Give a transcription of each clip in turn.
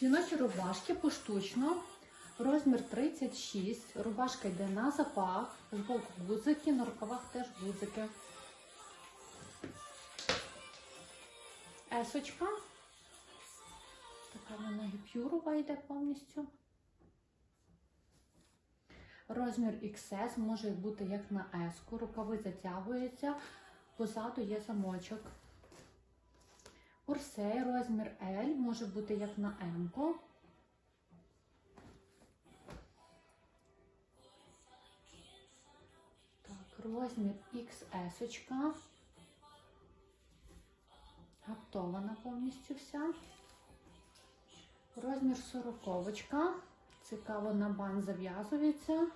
Жіночі рубашки поштучно. Розмір 36. Рубашка йде на запах. Збоку гудзики, на рукавах теж гудзики. Есочка. Така вона гіпюрова йде повністю. Розмір XS може бути як на S, рукави затягуються, позаду є замочок. Орсей розмір L може бути як на M. -ку. Так, розмір XS. -очка. Гаптована повністю вся. Розмір 40. Цікаво, на бан зав'язується.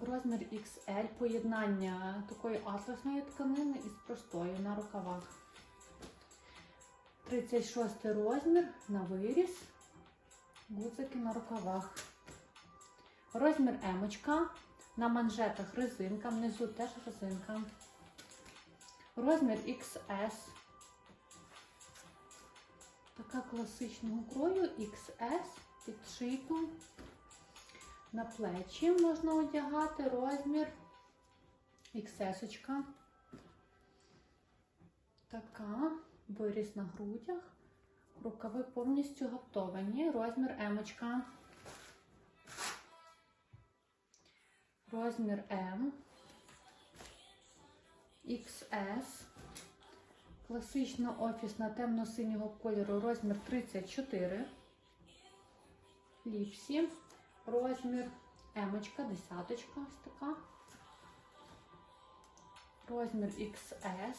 Розмір XL, поєднання такої атласної тканини із простою на рукавах. 36 розмір на виріз, гудзики на рукавах. Розмір емочка, на манжетах резинка, внизу теж резинка. Розмір XS. Така класичного крою XS під. На плечі можна одягати розмір XS. -очка. Така виріз на грудях. Рукави повністю гаптовані. Розмір М. -очка. Розмір М. XS. Класична офісна темно-синього кольору розмір 34. Ліпсі. Розмір емочка, десяточка ось така. Розмір XS.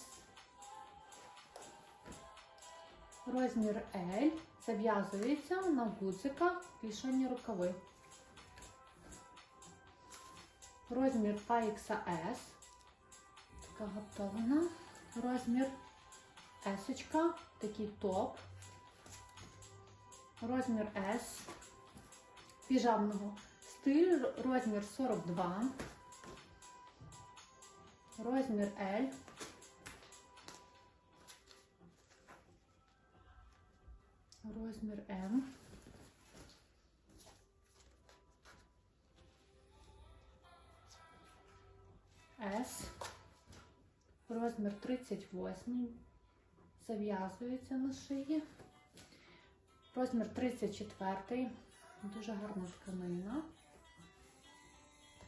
Розмір L. Зав'язується на гудзиках вішані рукави. Розмір AXS. Така гаптована. Розмір S, такий топ. Розмір S піжамного стилю, розмір 42, розмір L, розмір М. С, розмір 38, зав'язується на шиї, розмір 34, Дуже гарна тканина.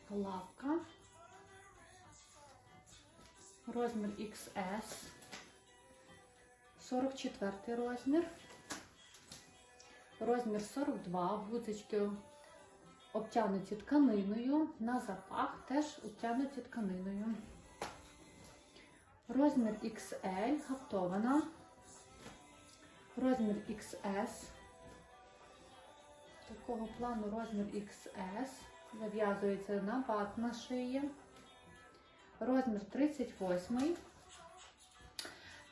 Лавка. Розмір XS. 44 розмір. Розмір 42. Гудзички обтянуті тканиною. На запах теж обтянуті тканиною. Розмір XL гаптована. Розмір XS такого плану розмір XS. Зав'язується на бат на шиї. Розмір 38.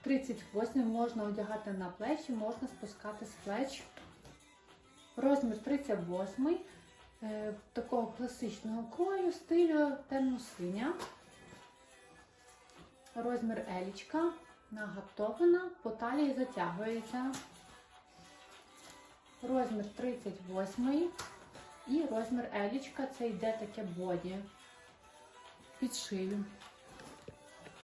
38 можна одягати на плечі, можна спускати з плеч. Розмір 38 е, такого класичного крою, стилю темно-синя. Розмір елічка, нагаптована, по талії затягується розмір 38 і розмір елічка це йде таке боді під шию.